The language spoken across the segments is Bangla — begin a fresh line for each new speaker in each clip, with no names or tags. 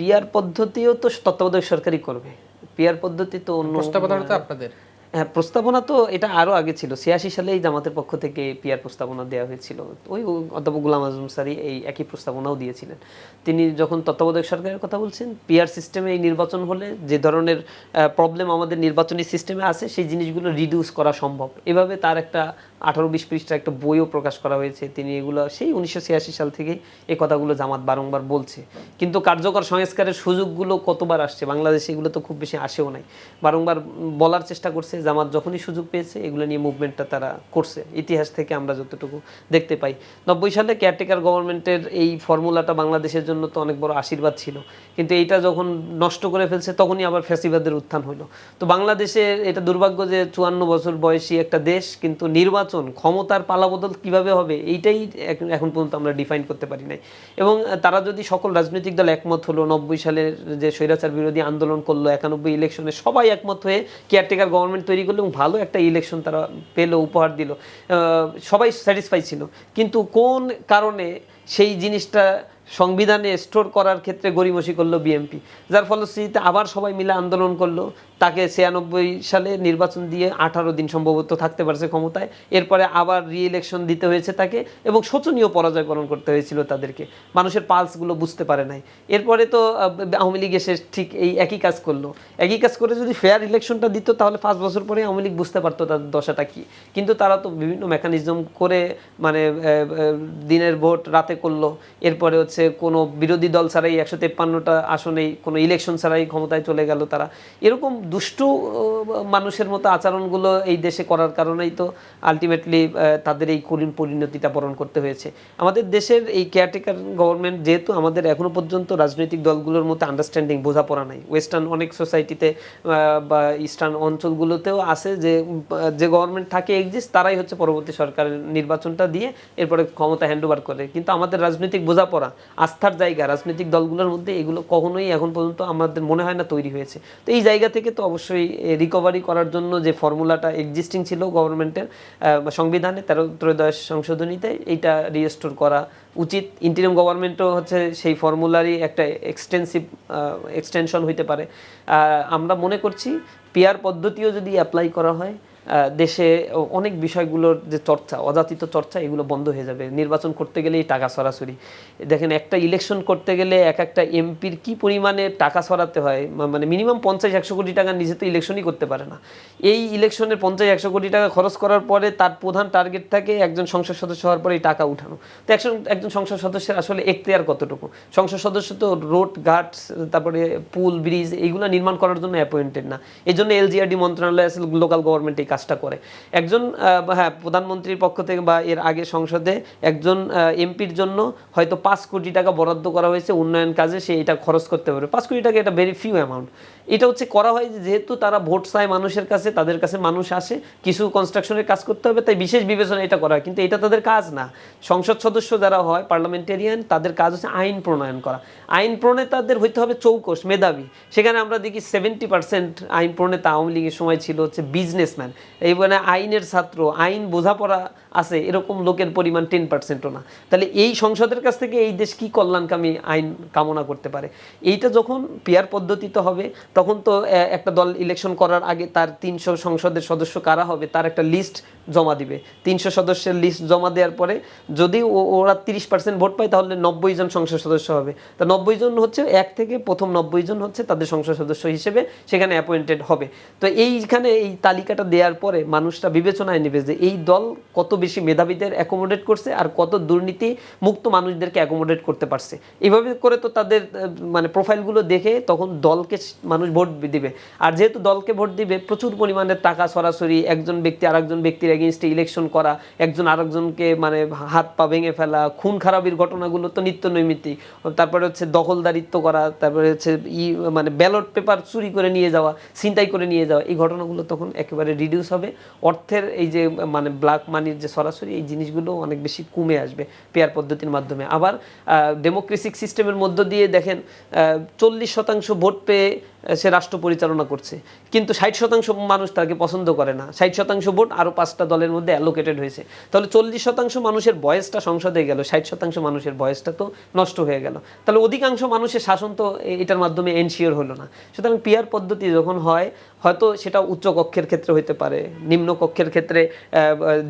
পিয়ার পদ্ধতিও তো তত্ত্বাবধায়ক সরকারই করবে। পিয়ার পদ্ধতি তো অন্য
তো আপনাদের।
হ্যাঁ প্রস্তাবনা তো এটা আরও আগে ছিল। ছিয়াশি সালে এই জামাতের পক্ষ থেকে পিয়ার প্রস্তাবনা দেওয়া হয়েছিল। ওই অধ্যাপক গুলাম আজম সারি এই একই প্রস্তাবনাও দিয়েছিলেন। তিনি যখন তত্ত্বাবধায়ক সরকারের কথা বলছেন পিয়ার সিস্টেমে এই নির্বাচন হলে যে ধরনের প্রবলেম আমাদের নির্বাচনী সিস্টেমে আছে, সেই জিনিসগুলো রিডিউস করা সম্ভব। এভাবে তার একটা আঠারো বিশ পৃষ্ঠা একটা বইও প্রকাশ করা হয়েছে। তিনি এগুলো সেই উনিশশো ছিয়াশি সাল থেকেই এই কথাগুলো জামাত বারংবার বলছে। কিন্তু কার্যকর সংস্কারের সুযোগগুলো কতবার আসছে? বাংলাদেশে এগুলো তো খুব বেশি আসেও নাই। বারংবার বলার চেষ্টা করছে জামাত যখনই সুযোগ পেয়েছে, এগুলো নিয়ে মুভমেন্টটা তারা করছে। ইতিহাস থেকে আমরা যতটুকু দেখতে পাই। নব্বই সালে কেয়ারটেকার গভর্নমেন্টের এই ফর্মুলাটা বাংলাদেশের জন্য তো অনেক বড় আশীর্বাদ ছিল। কিন্তু এইটা যখন নষ্ট করে ফেলছে, তখনই আবার ফ্যাসিবাদের উত্থান হলো। তো বাংলাদেশে এটা দুর্ভাগ্য যে চুয়ান্ন বছর বয়সী একটা দেশ, কিন্তু নির্বাচন, ক্ষমতার পালাবদল কীভাবে হবে, এইটাই এখন- পর্যন্ত আমরা ডিফাইন করতে পারি নাই। এবং তারা যদি সকল রাজনৈতিক দল একমত হলো, নব্বই সালের যে স্বৈরাচার বিরোধী আন্দোলন করল, একানব্বই ইলেকশনে সবাই একমত হয়ে কেয়ারটেকার গভর্নমেন্ট তৈরি করল এবং ভালো একটা ইলেকশন তারা পেল, উপহার দিল। সবাই স্যাটিসফাই ছিল। কিন্তু কোন কারণে সেই জিনিসটা সংবিধানে স্টোর করার ক্ষেত্রে গরিমসি করল বিএমপি যার ফলশ্রুতিতে আবার সবাই মিলে আন্দোলন করল। তাকে ছিয়ানব্বই সালে নির্বাচন দিয়ে আঠারো দিন সম্ভবত থাকতে পারছে ক্ষমতায়। এরপরে আবার রি ইলেকশন দিতে হয়েছে তাকে এবং শোচনীয় পরাজয় বরণ করতে হয়েছিল তাদেরকে। মানুষের পালসগুলো বুঝতে পারে নাই। এরপরে তো আওয়ামী লীগ এসে ঠিক এই একই কাজ করল। একই কাজ করে যদি ফেয়ার ইলেকশনটা দিত, তাহলে পাঁচ বছর পরে আওয়ামী লীগ বুঝতে পারতো তাদের দশাটা কি। কিন্তু তারা তো বিভিন্ন মেকানিজম করে মানে দিনের ভোট রাতে করল। এরপরে হচ্ছে কোনো বিরোধী দল ছাড়াই একশো তেপ্পান্নটা আসনেই, কোনো ইলেকশন ছাড়াই ক্ষমতায় চলে গেল তারা। এরকম দুষ্টু মানুষের মতো আচরণগুলো এই দেশে করার কারণেই তো আলটিমেটলি তাদের এই করুণ পরিণতিটা বরণ করতে হয়েছে। আমাদের দেশের এই কেয়ারটেকার গভর্নমেন্ট যেহেতু আমাদের এখনও পর্যন্ত রাজনৈতিক দলগুলোর মধ্যে আন্ডারস্ট্যান্ডিং বোঝাপড়া নাই। ওয়েস্টার্ন অনেক সোসাইটিতে বা ইস্টার্ন অঞ্চলগুলোতেও আছে যে যে গভর্নমেন্ট থাকে এক্সিস্ট তারাই হচ্ছে পরবর্তী সরকারের নির্বাচনটা দিয়ে এরপরে ক্ষমতা হ্যান্ড ওভার করে। কিন্তু আমাদের রাজনৈতিক বোঝাপড়া আস্থার জায়গা, রাজনৈতিক দলগুলোর মধ্যে এগুলো কখনোই এখন পর্যন্ত আমাদের মনে হয় না তৈরি হয়েছে। তো এই জায়গা থেকে তো অবশ্যই রিকভারি করার জন্য যে ফর্মুলাটা এক্সিস্টিং ছিল গভর্নমেন্টের সংবিধানে তেরো, ত্রয়োদশ সংশোধনীতে এইটা রিস্টোর করা উচিত। ইন্টারিম গভর্নমেন্টও হচ্ছে সেই ফর্মুলারই একটা এক্সটেন্সিভ এক্সটেনশন হইতে পারে। আমরা মনে করছি পিয়ার পদ্ধতিও যদি অ্যাপ্লাই করা হয় দেশে অনেক বিষয়গুলোর যে চর্চা, অযাচিত চর্চা, এগুলো বন্ধ হয়ে যাবে। নির্বাচন করতে গেলেই টাকা সরাসরি। দেখেন, একটা ইলেকশন করতে গেলে এক একটা এমপির কি পরিমাণে টাকা সরাতে হয়? মানে মিনিমাম পঞ্চাশ, একশো কোটি টাকা নিজে তো ইলেকশনই করতে পারে না। এই ইলেকশনের পঞ্চাশ, একশো কোটি টাকা খরচ করার পরে তার প্রধান টার্গেট থাকে একজন সংসদ সদস্য হওয়ার পরে এই টাকা উঠানো। তো একজন একজন সংসদ সদস্যের আসলে এখতিয়ার কতটুকু? সংসদ সদস্য তো রোড ঘাট তারপরে পুল ব্রিজ এইগুলো নির্মাণ করার জন্য অ্যাপয়েন্টেড না। এই জন্য এলজিআরডি মন্ত্রণালয় আছে লোকাল গভর্নমেন্ট কাজটা করে। একজন হ্যাঁ প্রধানমন্ত্রীর পক্ষ থেকে বা এর আগে সংসদে একজন এমপির জন্য হয়তো পাঁচ কোটি টাকা বরাদ্দ করা হয়েছে উন্নয়ন কাজে, সে এটা খরচ করতে পারবে। পাঁচ কোটি টাকা এটা ভেরি ফিউ অ্যামাউন্ট এটা হচ্ছে করা হয় যেহেতু তারা ভোট চায় মানুষের কাছে, তাদের কাছে মানুষ আসে, কিছু কনস্ট্রাকশনের কাজ করতে হবে, তাই বিশেষ বিবেচনা এটা করা হয়। কিন্তু এটা তাদের কাজ না। সংসদ সদস্য যারা হয় পার্লামেন্টেরিয়ান তাদের কাজ হচ্ছে আইন প্রণয়ন করা। আইন প্রণেতাদের হইতে হবে চৌকস মেধাবী। সেখানে আমরা দেখি সেভেন্টি পার্সেন্ট আইন প্রণেতা আওয়ামী লীগের সময় ছিল হচ্ছে বিজনেসম্যান এই মানে আইনের ছাত্র, আইন বোঝাপড়া আছে, এরকম লোকের পরিমাণ টেন পার্সেন্টও না। তাহলে এই সংসদের কাছ থেকে এই দেশ কি কল্যাণকামী আইন কামনা করতে পারে? এইটা যখন পিয়ার পদ্ধতিতে হবে, তখন তো একটা দল ইলেকশন করার আগে তার তিনশো সংসদের সদস্য কারা হবে, তার একটা লিস্ট জমা দিবে। তিনশো সদস্যের লিস্ট জমা দেওয়ার পরে যদি ওরা তিরিশ পার্সেন্ট ভোট পায়, তাহলে নব্বই জন সংসদ সদস্য হবে। তা নব্বই জন হচ্ছে, এক থেকে প্রথম নব্বই জন হচ্ছে তাদের সংসদ সদস্য হিসেবে সেখানে অ্যাপয়েন্টেড হবে। তো এইখানে এই তালিকাটা দেওয়ার পরে মানুষরা বিবেচনায় নেবে যে এই দল কত বেশি মেধাবীদের অ্যাকোমোডেট করছে আর কত দুর্নীতি মুক্ত মানুষদেরকে অ্যাকোমোডেট করতে পারছে। এইভাবে করে তো তাদের মানে প্রোফাইলগুলো দেখে তখন দলকে মানুষ ভোট দিবে। আর যেহেতু দলকে ভোট দিবে, প্রচুর পরিমাণে টাকা সরাসরি একজন ব্যক্তি আরেকজন ব্যক্তির এগেনস্টে ইলেকশন করা, একজন আরেকজনকে মানে হাত পা ভেঙে ফেলা, খুন খারাপির ঘটনাগুলো তো নিত্য নৈমিত্তিক। তারপরে হচ্ছে দখলদারিত্ব করা, তারপরে হচ্ছে ই মানে ব্যালট পেপার চুরি করে নিয়ে যাওয়া, ছিনতাই করে নিয়ে যাওয়া, এই ঘটনাগুলো তখন একেবারে রিডিউস হবে। অর্থের এই যে মানে ব্ল্যাক মানির যে সরাসরি এই জিনিসগুলো অনেক বেশি কমে আসবে পেয়ার পদ্ধতির মাধ্যমে। আবার ডেমোক্রেসিক সিস্টেমের মধ্য দিয়ে দেখেন চল্লিশ শতাংশ ভোট পেয়ে সে রাষ্ট্র পরিচালনা করছে। কিন্তু ষাট শতাংশ মানুষ তাকে পছন্দ করে না। ষাট শতাংশ ভোট আরও পাঁচটা দলের মধ্যে অ্যালোকেটেড হয়েছে। তাহলে চল্লিশ শতাংশ মানুষের বয়সটা সংসদে গেল, ষাট শতাংশ মানুষের বয়সটা তো নষ্ট হয়ে গেল। তাহলে অধিকাংশ মানুষের শাসন তো এটার মাধ্যমে এনশিওর হলো না। সুতরাং পিয়ার পদ্ধতি যখন হয়, হয়তো সেটা উচ্চ কক্ষের ক্ষেত্রে হইতে পারে, নিম্ন কক্ষের ক্ষেত্রে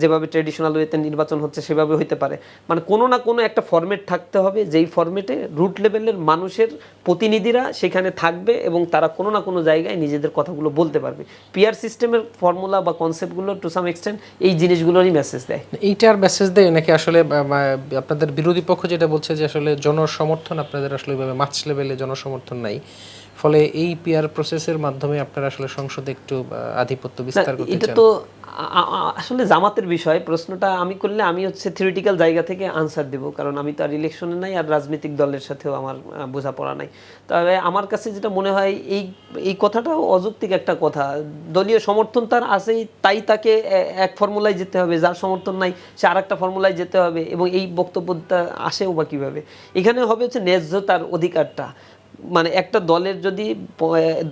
যেভাবে ট্রেডিশনাল ওয়েতে নির্বাচন হচ্ছে সেভাবে হইতে পারে। মানে কোনো না কোনো একটা ফর্মেট থাকতে হবে, যেই ফর্মেটে রুট লেভেলের মানুষের প্রতিনিধিরা সেখানে থাকবে এবং তারা কোনো না কোনো জায়গায় নিজেদের কথাগুলো বলতে পারবে। পিয়ার সিস্টেমের ফর্মুলা বা কনসেপ্টগুলো টু সাম এক্সটেন্ট এই জিনিসগুলোরই মেসেজ দেয়।
এইটার মেসেজ দেয় নাকি আসলে আপনাদের বিরোধী পক্ষ যেটা বলছে যে আসলে জনসমর্থন আপনাদের আসলে ওইভাবে মাছ লেভেলে জনসমর্থন নাই। ফলে এই পিয়ার প্রসেসের মাধ্যমে আপনারা আসলে সংসদে একটু আধিপত্য বিস্তার করতে
এটা তো আসলে জামাতের বিষয়, প্রশ্নটা আমি করলে আমি হচ্ছে থিওরিটিক্যাল জায়গা থেকে আনসার দেব, কারণ আমি তো আর ইলেকশনে নাই আর রাজনৈতিক দলের সাথেও আমার বোঝাপড়া নাই। তবে আমার কাছে যেটা মনে হয়, এই এই কথাটাও অযৌক্তিক একটা কথা। দলীয় সমর্থন তার আছেই, তাই তাকে এক ফর্মুলায় যেতে হবে। যার সমর্থন নাই, সে আর একটা ফর্মুলায় যেতে হবে এবং এই বক্তব্যটা আসেও বা কীভাবে? এখানে হবে হচ্ছে ন্যায্যতার অধিকারটা। মানে একটা দলের যদি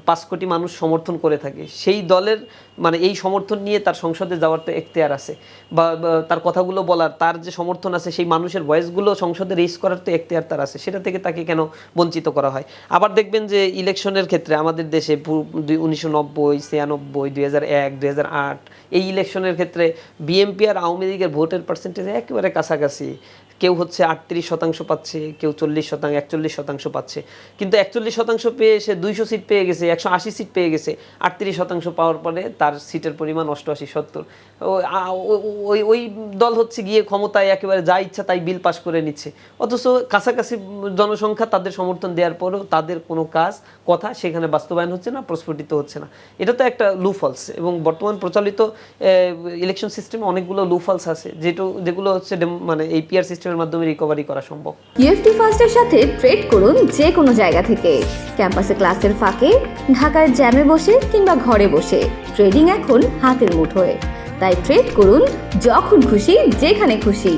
পাঁচ কোটি মানুষ সমর্থন করে থাকে, সেই দলের মানে এই সমর্থন নিয়ে তার সংসদে যাওয়ার তো এখতিয়ার আছে। বা তার কথাগুলো বলার, তার যে সমর্থন আছে, সেই মানুষের ভয়েসগুলো সংসদে রেজ করার তো এখতিয়ার তার আছে। সেটা থেকে তাকে কেন বঞ্চিত করা হয়? আবার দেখবেন যে ইলেকশনের ক্ষেত্রে আমাদের দেশে উনিশশো নব্বই, ছিয়ানব্বই, দুই হাজার এক, দুই হাজার আট, এই ইলেকশনের ক্ষেত্রে বিএমপি আর আওয়ামী লীগের ভোটের পার্সেন্টেজ একেবারে কাছাকাছি। কেউ হচ্ছে আটত্রিশ শতাংশ পাচ্ছে, কেউ চল্লিশ শতাংশ একচল্লিশ শতাংশ পাচ্ছে। কিন্তু একচল্লিশ শতাংশ পেয়ে সে দুইশো সিট পেয়ে গেছে, একশো আশি সিট পেয়ে গেছে। আটত্রিশ শতাংশ পাওয়ার পরে তার সিটের পরিমাণ অষ্টআশি, সত্তর। ওই ওই দল হচ্ছে গিয়ে ক্ষমতায় একেবারে যা ইচ্ছা তাই বিল পাস করে নিচ্ছে। অথচ কাছাকাছি জনসংখ্যা তাদের সমর্থন দেওয়ার পরেও তাদের কোনো কাজ, কথা সেখানে বাস্তবায়ন হচ্ছে না, প্রস্ফুটিত হচ্ছে না। এটা তো একটা লুফলস এবং বর্তমান প্রচলিত ইলেকশন সিস্টেমে অনেকগুলো লুফলস আছে। যেটু, যেগুলো হচ্ছে মানে এই পিআর সিস্টেমের মাধ্যমে রিকভারি করা সম্ভব।
ইউএফটি ফার্স্টের সাথে ট্রেড করুন যে কোনো জায়গা থেকে। ক্যাম্পাসে ক্লাসের ফাঁকে, ঢাকার জ্যামে বসে কিংবা ঘরে বসে। ট্রেডিং এখন হাতের মুঠোয়। তাই ট্রেড করুন যখন খুশি, যেখানে খুশি।